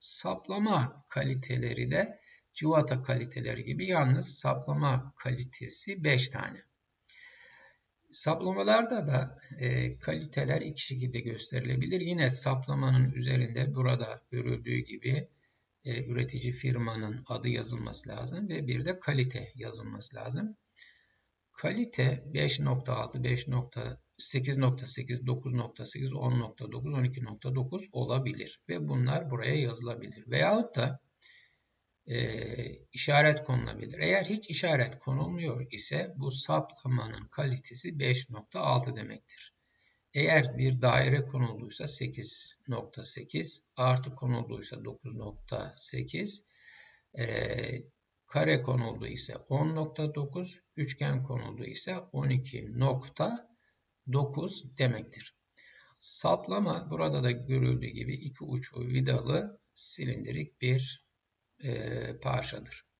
Saplama kaliteleri de civata kaliteleri gibi yalnız saplama kalitesi 5 tane. Saplamalarda da e, kaliteler iki şekilde gösterilebilir. Yine saplamanın üzerinde burada görüldüğü gibi e, üretici firmanın adı yazılması lazım ve bir de kalite yazılması lazım. Kalite 5.6, 5.8.8, 9.8, 10.9, 12.9 olabilir ve bunlar buraya yazılabilir. Veyahut da e, işaret konulabilir. Eğer hiç işaret konulmuyor ise bu saplamanın kalitesi 5.6 demektir. Eğer bir daire konulduysa 8.8, artı konulduysa 9.8, e, kare konuldu ise 10.9, üçgen konuldu ise 12.9 demektir. Saplama burada da görüldüğü gibi iki uçlu vidalı silindirik bir e, parçadır.